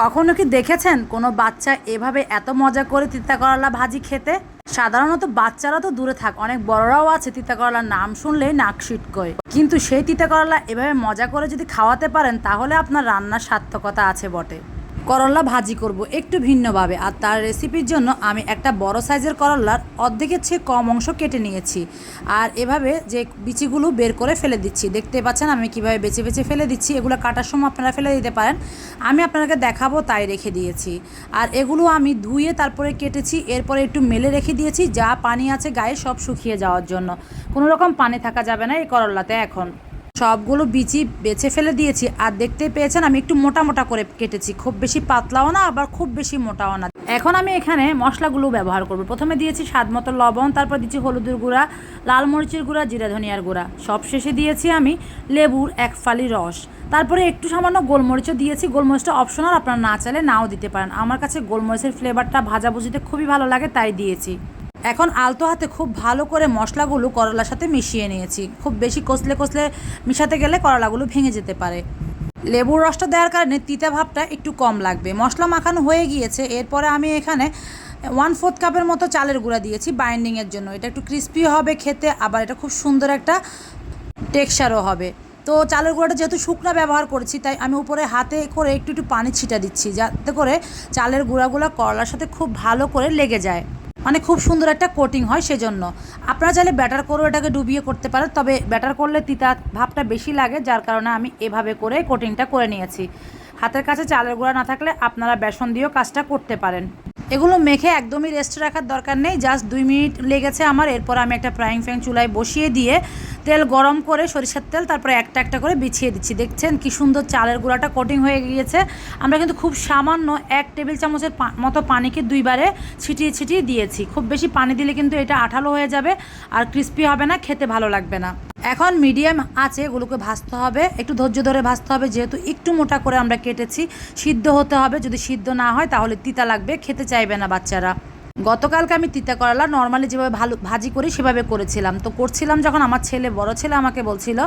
কখনো কি দেখেছেন কোনো বাচ্চা এভাবে এত মজা করে তিতা করলা ভাজি খেতে? সাধারণত বাচ্চারা তো দূরে থাক, অনেক বড়রাও আছে তিতা করলার নাম শুনলেই নাক সিটকয়। কিন্তু সেই তিতা করলা এভাবে মজা করে যদি খাওয়াতে পারেন, তাহলে আপনার রান্নার সার্থকতা আছে বটে। করলা ভাজি করব একটু ভিন্নভাবে। আর তার রেসিপির জন্য আমি একটা বড় সাইজের করলার অর্ধেকের চেয়ে কম অংশ কেটে নিয়েছি। আর এভাবে যে বিচিগুলো বের করে ফেলে দিচ্ছি। দেখতে পাচ্ছেন আমি কীভাবে বেছে বেছে ফেলে দিচ্ছি। এগুলো কাটার সময় আপনারা ফেলে দিতে পারেন। আমি আপনাদেরকে দেখাবো তাই রেখে দিয়েছি। আর এগুলো আমি ধুয়ে তারপরে কেটেছি। এরপরে একটু মেলে রেখে দিয়েছি। যা পানি আছে গায়ে সব শুকিয়ে যাওয়ার জন্য। কোনো রকম পানি থাকা যাবে না এই করলাতে এখন। সবগুলো বিচি বেছে ফেলে দিয়েছি। আর দেখতে পেয়েছেন, আমি একটু মোটা মোটা করে কেটেছি। খুব বেশি পাতলাও না, আবার খুব বেশি মোটাও না। এখন আমি এখানে মশলাগুলো ব্যবহার করব। প্রথমে দিয়েছি স্বাদ মতো লবণ, তারপর দিচ্ছি হলুদের গুঁড়া, লাল মরিচের গুঁড়া, জিরা ধনিয়ার গুঁড়া। সব শেষে দিয়েছি আমি লেবুর এক ফালি রস। তারপরে একটু সামান্য গোলমরিচও দিয়েছি। গোলমরিচটা অপশনাল আপনারা না চাইলে নাও দিতে পারেন। আমার কাছে গোলমরিচের ফ্লেভারটা ভাজাভুজিতে খুবই ভালো লাগে, তাই দিয়েছি। এখন আলতো হাতে খুব ভালো করে মশলাগুলো করলার সাথে মিশিয়ে নিয়েছি। খুব বেশি কষলে কষলে মিশাতে গেলে করলাগুলো ভেঙে যেতে পারে। লেবুর রসটা দেওয়ার কারণে তিতা ভাবটা একটু কম লাগবে। মশলা মাখানো হয়ে গিয়েছে। এরপরে আমি এখানে ওয়ান ফোর্থ কাপের মতো চালের গুঁড়া দিয়েছি বাইন্ডিংয়ের জন্য। এটা একটু ক্রিস্পি হবে খেতে, আবার এটা খুব সুন্দর একটা টেক্সচারও হবে। তো চালের গুঁড়োটা যেহেতু শুকনা ব্যবহার করেছি, তাই আমি উপরে হাতে করে একটু একটু পানি ছিটা দিচ্ছি যাতে করে চালের গুঁড়াগুলো করলার সাথে খুব ভালো করে লেগে যায়। মানে খুব সুন্দর একটা কোটিং হয় সেজন্য। আপনারা চাইলে ব্যাটার করেও এটাকে ডুবিয়ে করতে পারেন, তবে ব্যাটার করলে তিতা ভাবটা বেশি লাগে, যার কারণে আমি এভাবে করে কোটিংটা করে নিয়েছি। হাতের কাছে চালের গুঁড়া না থাকলে আপনারা বেসন দিয়েও কাজটা করতে পারেন। এগুলো মেখে একদমই রেস্ট রাখার দরকার নেই জাস্ট দুই মিনিট লেগেছে আমার, এরপর আমি একটা ফ্রাইং ফ্যান চুলায় বসিয়ে দিয়ে তেল গরম করে সরিষার তেল তারপরে একটা একটা করে বিছিয়ে দিচ্ছি। দেখছেন কি সুন্দর চালের গুঁড়াটা কোটিং হয়ে গিয়েছে। আমরা কিন্তু খুব সামান্য এক টেবিল চামচের মতো পানিকে দুইবারে ছিটিয়ে ছিটিয়ে দিয়েছি। খুব বেশি পানি দিলে কিন্তু এটা আঠালো হয়ে যাবে আর ক্রিস্পি হবে না, খেতে ভালো লাগবে না। এখন মিডিয়াম আছে, এগুলোকে ভাজতে হবে। একটু ধৈর্য ধরে ভাজতে হবে, যেহেতু একটু মোটা করে আমরা কেটেছি। সিদ্ধ হতে হবে, যদি সিদ্ধ না হয় তাহলে তিতা লাগবে, খেতে চাইবে না বাচ্চারা। গতকালকে আমি তিতা করলা নর্মালি যেভাবে ভালো, ভাজি করি সেভাবে করেছিলাম। তো করছিলাম যখন আমার ছেলে, বড় ছেলে আমাকে বলছিল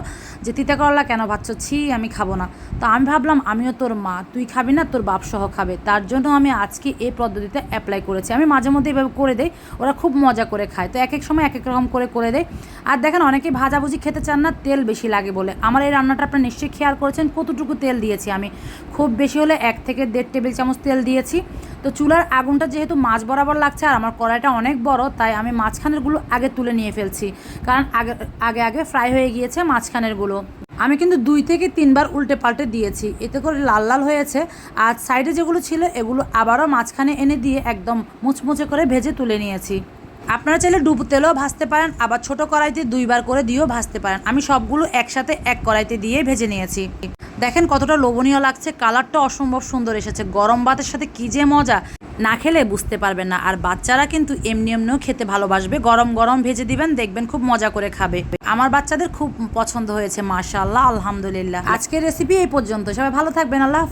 যে, তিতা করলা কেন ভাবছ ছি, আমি খাব না। তো আমি ভাবলাম, আমিও তোর মা, তুই খাবি না, তোর বাপ সহ খাবে। তার জন্য আমি আজকে এই পদ্ধতিতে অ্যাপ্লাই করেছি। আমি মাঝে মধ্যে এভাবে করে দেই, ওরা খুব মজা করে খায়। তো এক এক সময় এক এক রকম করে করে দেয় আর দেখেন, অনেকেই ভাজাভুজি খেতে চান না, তেল বেশি লাগে বলে। আমার এই রান্নাটা আপনারা নিশ্চয়ই খেয়াল করেছেন, কতটুকু তেল দিয়েছি আমি। খুব বেশি হলে এক থেকে দেড় টেবিল চামচ তেল দিয়েছি। তো চুলার আগুনটা যেহেতু মাছ বরাবর লাগছে আর আমার কড়াইটা অনেক বড়, তাই আমি মাঝখানেরগুলো আগে তুলে নিয়ে ফেলছি। কারণ আগে আগে আগে ফ্রাই হয়ে গিয়েছে মাঝখানেরগুলো। আমি কিন্তু দুই থেকে তিনবার উল্টে পাল্টে দিয়েছি। এতে করে লাল লাল হয়েছে। আর সাইডে যেগুলো ছিল, এগুলো আবারও মাঝখানে এনে দিয়ে একদম মুচমুচে করে ভেজে তুলে নিয়েছি। আপনারা চাইলে ডুবো তেলেও ভাজতে পারেন, আবার ছোট কড়াইতে দুইবার করে দিয়েও ভাজতে পারেন। আমি সবগুলো একসাথে এক কড়াইতে দিয়ে ভেজে নিয়েছি। দেখেন কতটা লোভনীয় লাগছে, কালারটা অসম্ভব সুন্দর এসেছে। গরম ভাতের সাথে কি যে মজা! না খেলে বুঝতে পারবে না। আর বাচ্চারা কিন্তু এমনি এমনিও খেতে ভালোবাসবে। গরম গরম ভেজে দিবেন, দেখবেন খুব মজা করে খাবে। আমার বাচ্চাদের খুব পছন্দ হয়েছে মাশাল্লাহ আলহামদুলিল্লাহ। আজকের রেসিপি এই পর্যন্ত। সবাই ভালো থাকবেন, আল্লাহ।